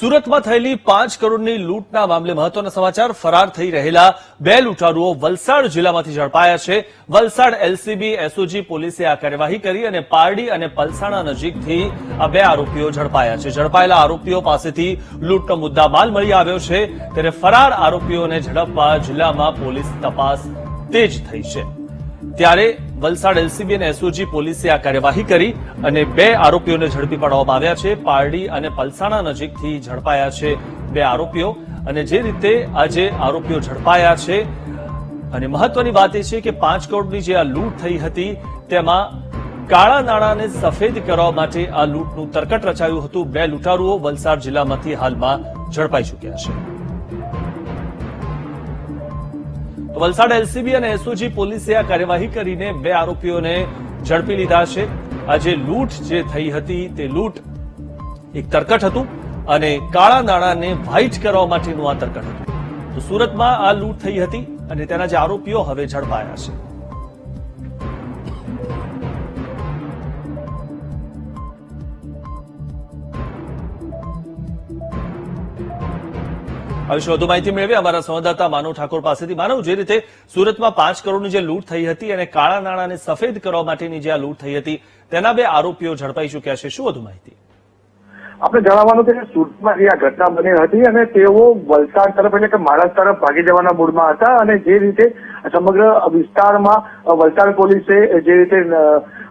સુરતમાં થયેલી પાંચ કરોડની લૂંટના મામલે મહત્વના સમાચાર ફરાર થઈ રહેલા બે લૂંટારુઓ વલસાડ જિલ્લામાંથી ઝડપાયા છે. વલસાડ એલસીબી, એસઓજી પોલીસે આ કાર્યવાહી કરી અને પારડી અને પલસાણા નજીકથી આ બે આરોપીઓ ઝડપાયા છે. ઝડપાયેલા આરોપીઓ પાસેથી લૂંટનો મુદ્દા માલ મળી આવ્યો છે. ત્યારે ફરાર આરોપીઓને ઝડપવા જિલ્લામાં પોલીસ તપાસ તેજ થઈ છે. ત્યારે વલસાડ એલસીબી અને એસઓજી પોલીસે આ કાર્યવાહી કરી અને બે આરોપીઓને ઝડપી પાડવામાં આવ્યા છે. પારડી અને પલસાણા નજીકથી ઝડપાયા છે બે આરોપીઓ અને જે રીતે આજે આરોપીઓ ઝડપાયા છે અને મહત્વની વાત એ છે કે પાંચ કરોડની જે આ લૂંટ થઈ હતી, તેમાં કાળા નાણાંને સફેદ કરવા માટે આ લૂંટનું તરકટ રચાયું હતું. બે લૂંટારુઓ વલસાડ જિલ્લામાંથી હાલમાં ઝડપાઈ ચૂક્યા છે. તો વલસાડ એલસીબી અને એસઓજી પોલીસે આ કાર્યવાહી કરીને બે આરોપીઓને ઝડપી લીધા છે. આ જે લૂંટ જે થઈ હતી તે લૂંટ એક તરકટ હતું અને કાળા નાણાંને વ્હાઇટ કરવા માટેનું આ તરકટ હતું. તો સુરતમાં આ લૂંટ થઈ હતી અને તેના જે આરોપીઓ હવે ઝડપાયા છે. આ વધુ માહિતી મેળવી અમારા સંવાદદાતા માનવ ઠાકોર પાસેથી. માનવ, જે રીતે સુરતમાં પાંચ કરોડની જે લૂંટ થઈ હતી અને કાળા નાણાંને સફેદ કરવા માટેની જે આ લૂંટ થઈ હતી, તેના બે આરોપીઓ ઝડપાઈ ચૂક્યા છે. શું વધુ માહિતી? આપણે જણાવવાનું કે સુરતમાં જે આ ઘટના બની હતી અને તેઓ વલસાડ તરફ એટલે કે મહારાષ્ટ્ર તરફ ભાગી જવાના મૂડમાં હતા અને જે રીતે સમગ્ર વિસ્તારમાં વલસાડ પોલીસે જે રીતે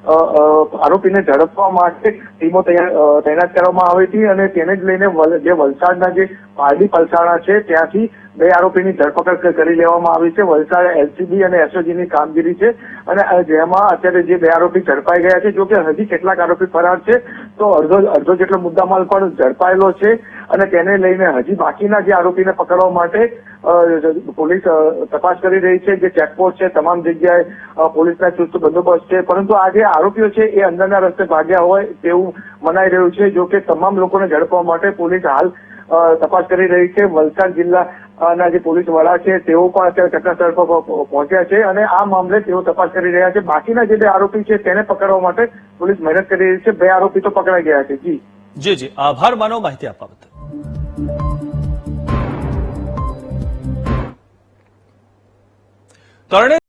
આરોપીને ઝડપવા માટે ટીમો તૈનાત કરવામાં આવી હતી અને તેને જ લઈને જે વલસાડના જે પારડી પલસાણા છે, ત્યાંથી બે આરોપીની ધરપકડ કરી લેવામાં આવી છે. વલસાડ એલસીબી અને એસઓજીની કામગીરી છે અને જેમાં અત્યારે જે બે આરોપી ઝડપાઈ ગયા છે, જોકે હજી કેટલાક આરોપી ફરાર છે. તો અડધો અડધો જેટલો મુદ્દામાલ પણ ઝડપાયેલો છે અને તેને લઈને હજી બાકીના જે આરોપીને પકડવા માટે પોલીસ તપાસ કરી રહી છે. જે ચેકપોસ્ટ છે, તમામ જગ્યાએ પોલીસના ચુસ્ત બંદોબસ્ત છે. પરંતુ આ જે આરોપીઓ છે, એ અંદરના રસ્તે ભાગ્યા હોય તેવું મનાઈ રહ્યું છે, જો કે તમામ લોકોને ઝડપવા માટે પોલીસ હાલ તપાસ કરી રહી છે. વલસાડ જિલ્લા ના જે પોલીસ વડા છે, તેઓ પણ અત્યારે ઘટનાસ્થળ પર પહોંચ્યા છે અને આ મામલે તેઓ તપાસ કરી રહ્યા છે. બાકીના જે બે આરોપી છે, તેને પકડવા માટે પોલીસ મહેનત કરી રહી છે. બે આરોપી તો પકડાઈ ગયા છે. જી. જી જી. આભાર માનો માહિતી આપવા બદલ. કરણે